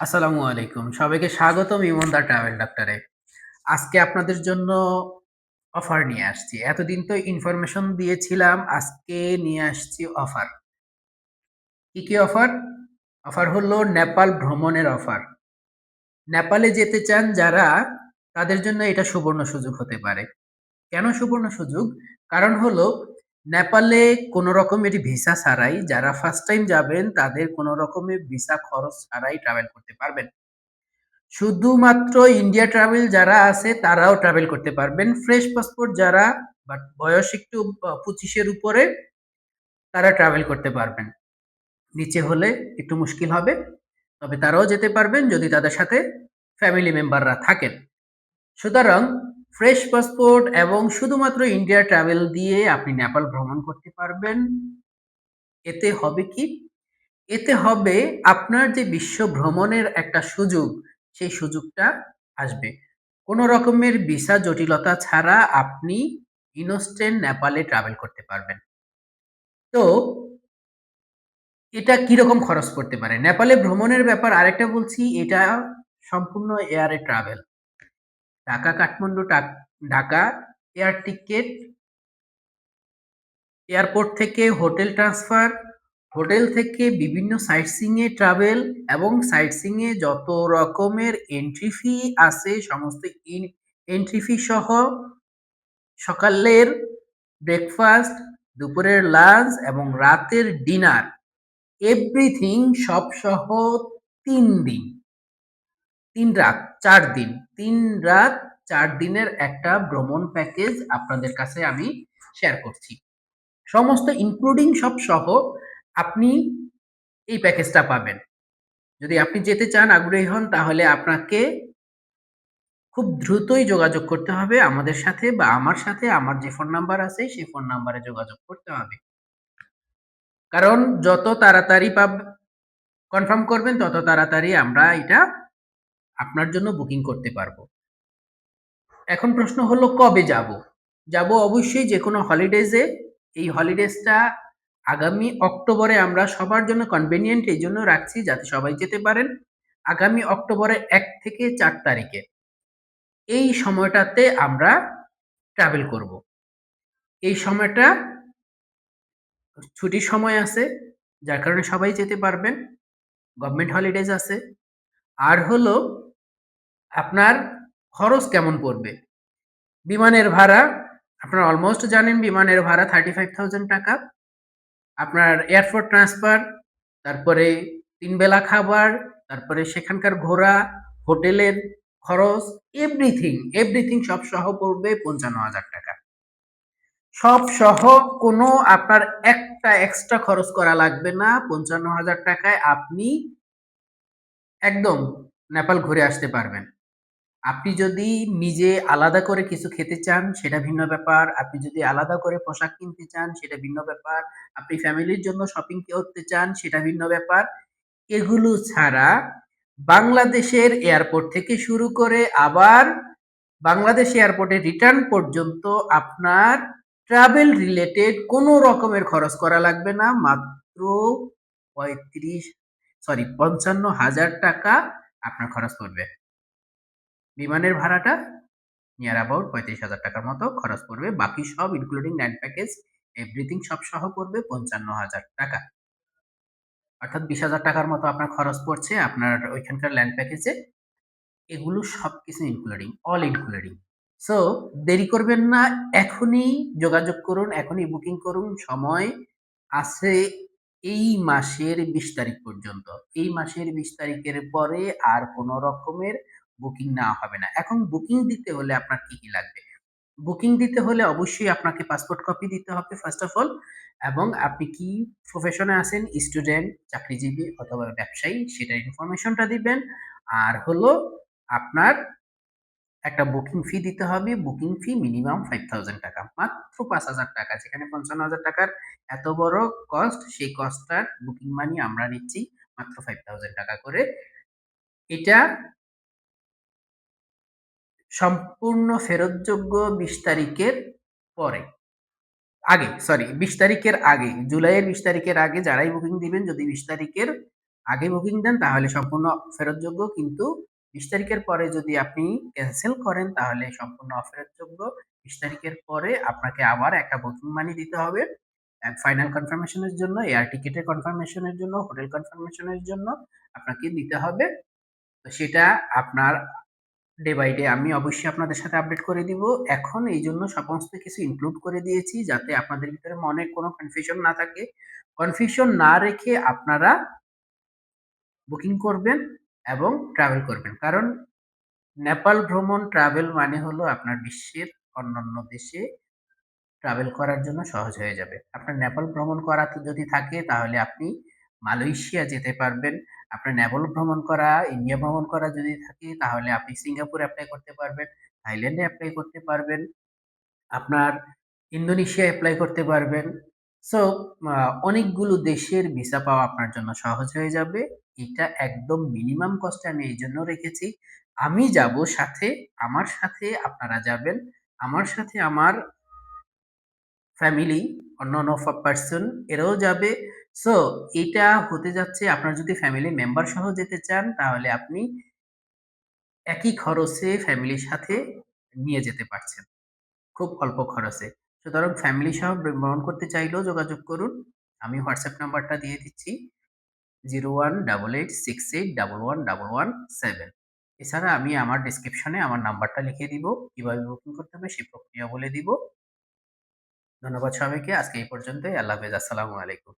আসসালামু আলাইকুম। সবাইকে স্বাগতম ইমনদা ট্রাভেল ডাক্তারে। আজকে আপনাদের জন্য অফার নিয়ে আসছি। এতদিন তো ইনফরমেশন দিয়েছিলাম, আজকে নিয়ে আসছি অফার। কি, কি অফার? অফার হলো নেপাল ভ্রমণের অফার। নেপালে যেতে চান যারা, তাদের জন্য এটা সুবর্ণ সুযোগ হতে পারে। কেন সুবর্ণ সুযোগ? কারণ হলো নেপালে কোনো রকমেরই ভিসা ছাড়াই যারা ফার্স্ট টাইম যাবেন, তাদের কোনো রকমের ভিসা খরচ ছাড়াই ট্রাভেল করতে পারবেন। শুধুমাত্র ইন্ডিয়া ট্রাভেল যারা আছে, তারাও ট্রাভেল করতে পারবেন। ফ্রেশ পাসপোর্ট যারা বাট বয়স একটু পঁচিশের উপরে, তারা ট্রাভেল করতে পারবেন। নিচে হলে একটু মুশকিল হবে। তবে তারাও যেতে পারবেন যদি তাদের সাথে ফ্যামিলি মেম্বাররা থাকেন। সুতরাং ফ্রেশ পাসপোর্ট এবং শুধুমাত্র ইন্ডিয়া ট্রাভেল দিয়ে আপনি নেপাল ভ্রমণ করতে পারবেন। এতে হবে কি? এতে হবে আপনার যে বিশ্ব ভ্রমণের একটা সুযোগ, সেই সুযোগটা আসবে। কোনো রকমের ভিসা জটিলতা ছাড়া আপনি ইনস্ট্যান্ট নেপালে ট্রাভেল করতে পারবেন। তো এটা কীরকম খরচ করতে পারে? নেপালে ভ্রমণের ব্যাপার আরেকটা বলছি, এটা সম্পূর্ণ এয়ারে travel. Dhaka Kathmandu Dhaka air ticket airport থেকে হোটেল ট্রান্সফার, হোটেল থেকে বিভিন্ন সাইট সিইং এ ট্রাভেল এবং সাইট সিইং এ যত রকমের এন্ট্রি ফি আছে সমস্ত এন্ট্রি ফি সহ সকালের ব্রেকফাস্ট, দুপুরের লাঞ্চ এবং রাতের ডিনার এভরিথিং সব সহ ৩ দিন। তিন রাত, চার দিন। ৩ রাত চার দিনের একটা ভ্রমণ প্যাকেজ আপনাদের কাছে আমি শেয়ার করছি। সমস্ত ইনক্লুডিং সব সহ আপনি এই প্যাকেজটা পাবেন। যদি আপনি যেতে চান, আগ্রহী হন তাহলে আপনাকে খুব দ্রুতই যোগাযোগ করতে হবে আমাদের সাথে বা আমার সাথে। আমার যে ফোন নাম্বার আছে সেই ফোন নাম্বারে যোগাযোগ করতে হবে। কারণ যত তাড়াতাড়ি পাব কনফার্ম করবেন তত তাড়াতাড়ি আমরা এটা আপনার জন্য বুকিং করতে পারব। এখন প্রশ্ন হলো কবে যাব যাব অবশ্যই যে কোনো হলিডেজে এই হলিডেজটা আগামী অক্টোবরে আমরা সবার জন্য কনভেনিয়েন্ট এইজন্য রাখছি যাতে সবাই যেতে পারেন। আগামী অক্টোবরের এক থেকে চার তারিখে। এই সময়টাতে আমরা ট্রাভেল করব। এই সময়টা ছুটির সময় আছে, যার কারণে সবাই যেতে পারবেন। গভর্নমেন্ট হলিডেজ আছে। আর হলো আপনার খরচ কেমন পড়বে? বিমানের ভাড়া আপনারা অলমোস্ট জানেন বিমানের ভাড়া ৳৩৫,০০০ আপনার এয়ারপোর্ট ট্রান্সফার, তারপরে ৩ বেলা খাবার, তারপরে সেখানকার ঘোরা, হোটেলের খরচ এভরিথিং, এভরিথিং সব সহ পড়বে ৳৫৫,০০০ সব সহ কোনো আপনার একটা এক্সট্রা খরচ করা লাগবে না। পঞ্চান্ন হাজার টাকায় আপনি একদম নেপাল ঘুরে আসতে পারবেন। আপনি যদি নিজে আলাদা করে কিছু খেতে চান সেটা ভিন্ন ব্যাপার। আপনি যদি আলাদা করে পোশাক কিনতে চান সেটা ভিন্ন ব্যাপার। আপনি ফ্যামিলির জন্য শপিং করতে চান সেটা ভিন্ন ব্যাপার। এগুলো ছাড়া বাংলাদেশের এয়ারপোর্ট থেকে শুরু করে আবার বাংলাদেশ এয়ারপোর্টে রিটার্ন পর্যন্ত আপনার ট্রাভেল রিলেটেড কোনো রকমের খরচ করা লাগবে না। মাত্র ৩৫ সরি ৳৫৫,০০০ আপনার খরচ পড়বে। বিমানের ভাড়াটা নিয়ার অ্যাবাউট ৳৩৫,০০০ মতো খরচ পড়বে। বাকি সব ইনক্লুডিং ল্যান্ড প্যাকেজ এভরিথিং সব সহ পড়বে ৳৫৫,০০০ অর্থাৎ বিশ হাজার টাকার মতো আপনার খরচ পড়ছে আপনার ওইখানকার ল্যান্ড প্যাকেজে। এগুলো সব কিছু ইনক্লুডিং, অল ইনক্লুডিং। সো দেরি করবেন না। এখনই যোগাযোগ করুন, এখনই বুকিং করুন। সময় আছে এই মাসের ২০ তারিখ পর্যন্ত। এই মাসের ২০ তারিখের পরে আর কোনো রকমের বুকিং না হবে না। এখন বুকিং দিতে হলে আপনার কি, কি লাগবে? বুকিং দিতে হলে অবশ্যই আপনাকে পাসপোর্ট কপি দিতে হবে ফার্স্ট অফ অল এবং আপনি কি প্রফেশনে আছেন, স্টুডেন্ট, চাকরিজীবী অথবা ব্যবসায়ী সেটার ইনফরমেশনটা দিবেন। আর হলো আপনার একটা বুকিং ফি দিতে হবে। বুকিং ফি মিনিমাম ৳৫,০০০ মাত্র ৳৫,০০০ যেখানে ৳৫৫,০০০ টাকার এত বড় কস্ট সেই কস্টটার বুকিং মানি আমরা নিচ্ছি মাত্র ৳৫,০০০ করে। এটা সম্পূর্ণ ফেরতযোগ্য ২০ তারিখের পরে। আগে সরি ২০ তারিখের আগে। জুলাইয়ের ২০ তারিখের আগে যারাই বুকিং দিবেন যদি ২০ তারিখের আগে বুকিং দেন তাহলে সম্পূর্ণ ফেরতযোগ্য কিন্তু ২০ তারিখের পরে যদি আপনি ক্যান্সেল করেন তাহলে সম্পূর্ণ অফেরতযোগ্য। ২০ তারিখের পরে আপনাকে আবার একটা বুকিং মানি দিতে হবে। ফাইনাল কনফার্মেশন এর জন্য, এয়ার টিকেটের কনফার্মেশন এর জন্য, হোটেল কনফার্মেশন এর জন্য আপনাকে দিতে হবে। তো সেটা আপনার ডে বাই ডে আমি অবশ্যই আপনাদের সাথে আপডেট করে দিব। এখন এই জন্য সমস্ত কিছু ইনক্লুড করে দিয়েছি যাতে আপনাদের ভিতরে মনে কোনো কনফিউশন না থাকে। কনফিউশন না রেখে আপনারা বুকিং করবেন এবং ট্রাভেল করবেন। কারণ নেপাল ভ্রমণ ট্রাভেল মানে হলো আপনার বিশ্বের অন্যান্য দেশে ট্রাভেল করার জন্য সহজ হয়ে যাবে। আপনার নেপাল ভ্রমণ করাতে যদি থাকে তাহলে আপনি মালয়েশিয়া যেতে পারবেন। আপনার নেপাল ভ্রমণ করা, ইন্ডিয়া ভ্রমণ করা যদি থাকে তাহলে আপনি সিঙ্গাপুর অ্যাপ্লাই করতে পারবেন, থাইল্যান্ডে অ্যাপ্লাই করতে পারবেন। আপনার ইন্দোনেশিয়া অ্যাপ্লাই করতে পারবেন। সো অনেকগুলো দেশের ভিসা পাওয়া আপনার জন্য সহজ হয়ে যাবে। এটা একদম মিনিমাম কস্ট আমি এই জন্য রেখেছি। আমি যাব সাথে, আমার সাথে আপনারা যাবেন। আমার সাথে আমার ফ্যামিলি, অন্যান্য ফ পার্সন এরাও যাবে। সো এটা হতে যাচ্ছে আপনার যদি ফ্যামিলি মেম্বার সহ যেতে চান, তাহলে আপনি একই খরচে ফ্যামিলির সাথে নিয়ে যেতে পারছেন। খুব অল্প খরচে। সুতরাং ফ্যামিলি সহ ভ্রমণ করতে চাইলেও যোগাযোগ করুন। আমি হোয়াটসঅ্যাপ নাম্বারটা দিয়ে দিচ্ছি 018868111117 এছাড়া আমি আমার ডেসক্রিপশনে আমার নাম্বারটা লিখে দিব। কীভাবে বুকিং করতে হবে সেই প্রক্রিয়া বলে দিব। ধন্যবাদ সবাইকে। আজকে এই পর্যন্তই। আল্লাহ হাফেজ। আসসালামু আলাইকুম।